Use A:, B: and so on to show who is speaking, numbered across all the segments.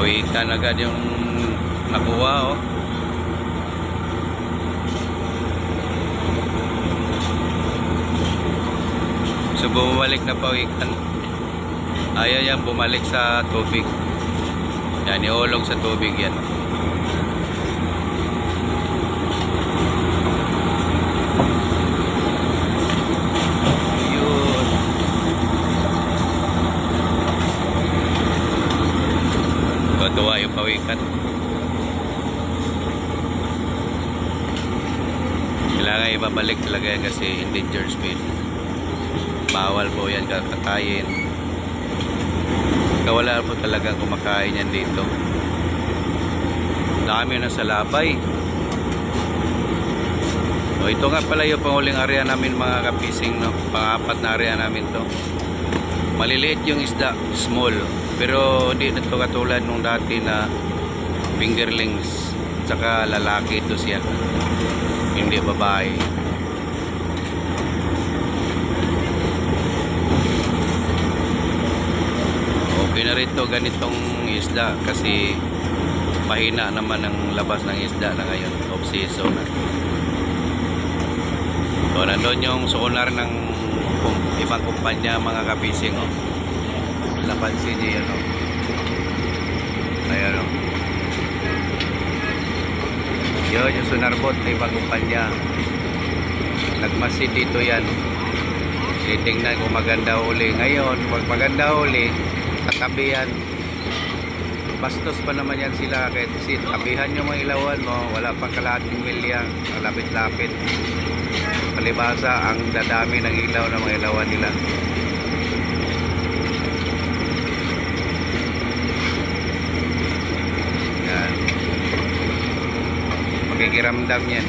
A: Pawikan agad yung nakuha oh. So bumalik na pawikan. Ayaw yan bumalik sa tubig. Yan, iulog sa tubig yan. Yun. Yung pawikan. Kailangan ibabalik talaga yan kasi endangered species. Bawal po yan kakatayin. Kawala po talagang kumakain yan dito. Dami na sa labay. O ito nga pala yung panguling area namin mga kapising, no? Pangapat na area namin to. Maliliit yung isda, small. Pero hindi na to katulad nung dati na fingerlings. Tsaka lalaki ito siya. Hindi babae. Okay na rin to ganitong isda kasi mahina naman ang labas ng isda na ngayon. Off season na. So, nandun yung sonar ng ibang kumpanya mga kapising. Oh. Napansin niyo yun. Oh. Ayan. Oh. Yun, yung sonar boat ng ibang kumpanya. Nagmasid dito yan. Titingnan kung maganda uli. Ngayon, pag maganda uli, tatabi yan. Bastos pa naman yan sila kahit kasi tabihan yung mga ilawan mo, wala pang kalahating milya, lapit-lapit. Palibasa, ang dadami ng ilaw ng mga ilawan nila. Yan. Makikiramdam yan.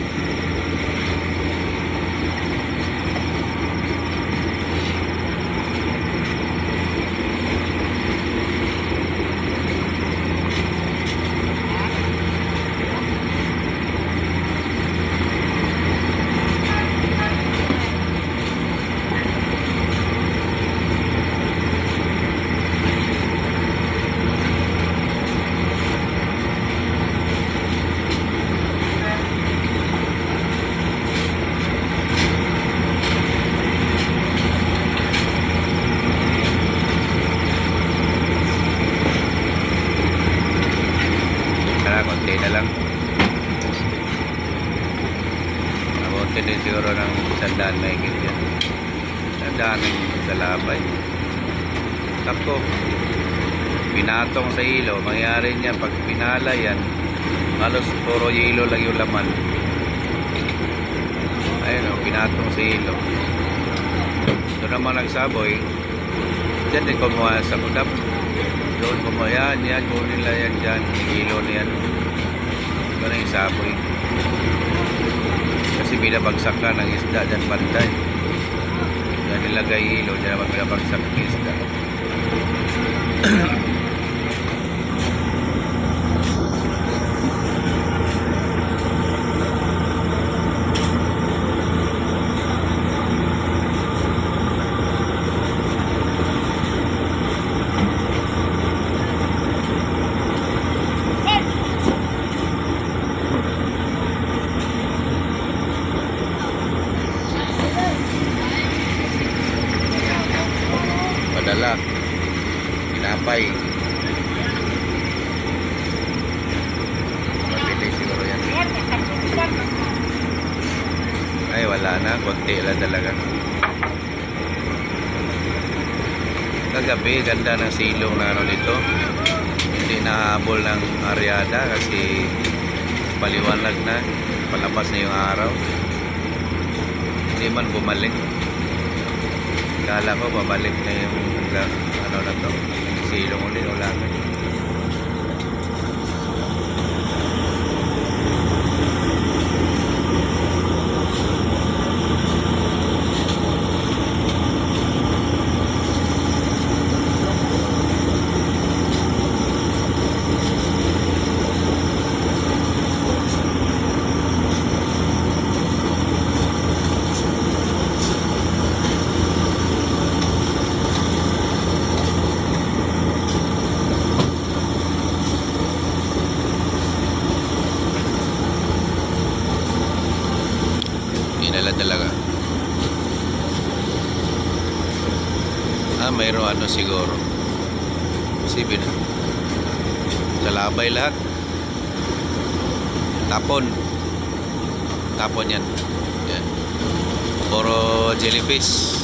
A: Kaya konti na lang. Abot din siguro ng sandaan may yan. Ang daming salabay. Tako. Pinatong sa ilo. Mangyari niya pag pinala yan, halos puro ilo lang yung laman. Ayun o, pinatong sa ilo. Doon naman nagsaboy. Diyan din kumuha sa kudap. Doon kumuha yan, yan, kunin nila yan dyan. Ilo na yan. Ito na yung saboy. Kasi binabagsak ka ng isda dyan banday. Diyan nilagay ilo, dyan naman binabagsak ng isda. Padala. Pinapay. Mabili siguro yan. Ay, wala na. Konti lang talaga. Kagabi, ganda ng silong na ano dito. Hindi nahabol ng aryada kasi paliwanag na. Palabas na yung araw. Hindi man bumalik. Kala ko babalik na yung ano na to. Silong ulit. Wala talaga. Ah, mayroon ano siguro. Sibin. Kalabay lahat. Tapon. Tapon yan. Yan. Puro jellyfish.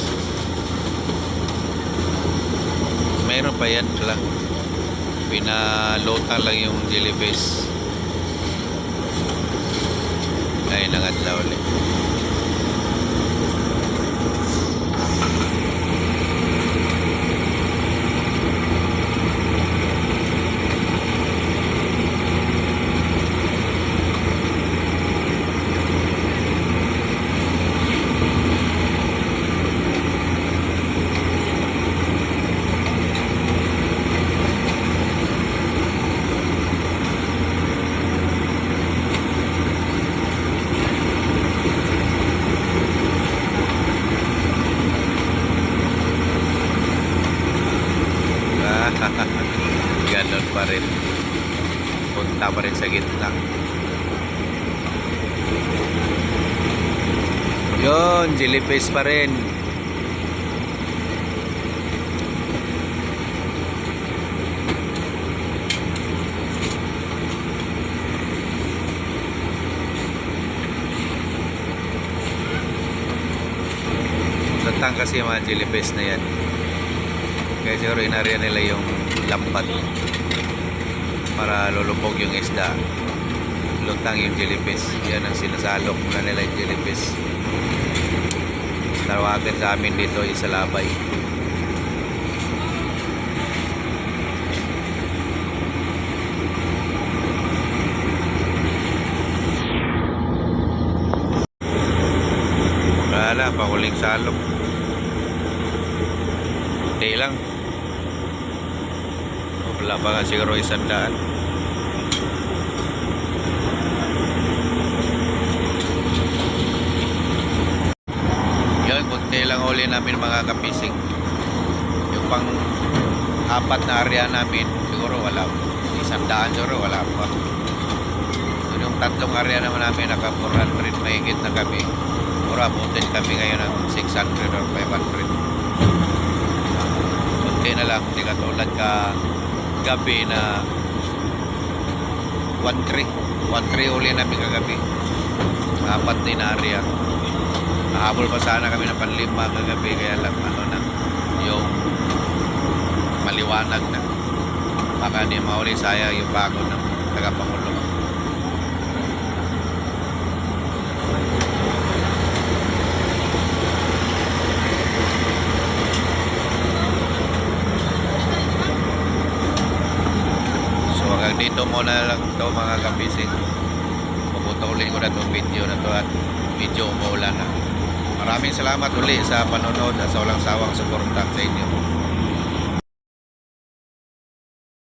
A: Meron pa yan pala. Pinalota lang yung jellyfish. Punta pa rin sa gitna. Yun, jellyfish pa rin. Tatang kasi yung mga jellyfish na yan. Kaya siguro inarya nila yung lampat para lulubog yung isda. Lutang yung jellyfish. Yan ang sinasalok na nila yung jellyfish. Tawagan sa amin dito isa labay. Wala, pakuling salok. Hindi lang. Wala pa nga siguro isang daan. Yun, kunti lang uli namin mga kapising. Yung pang apat na area namin, siguro wala. Isang daan siguro wala pa. Yun yung tatlong area naman namin, naka 400 mahigit na kami. Siguro abutin kami ngayon ng 600 or 500 konti na lang hindi katulad ka gabi na 1-3 1-3 uli namin kagabi. Apat na area nahabol pa sana kami ng panlima kagabi kaya lang ano na yung maliwanag na. Baka di mauli sayang yung bago ng tagapangulong So hanggang dito muna lang to mga kabising. Puputulin ko na itong video na to at video umuulan na. Maraming salamat uli sa panonood at sa walang sawang suporta sa inyo.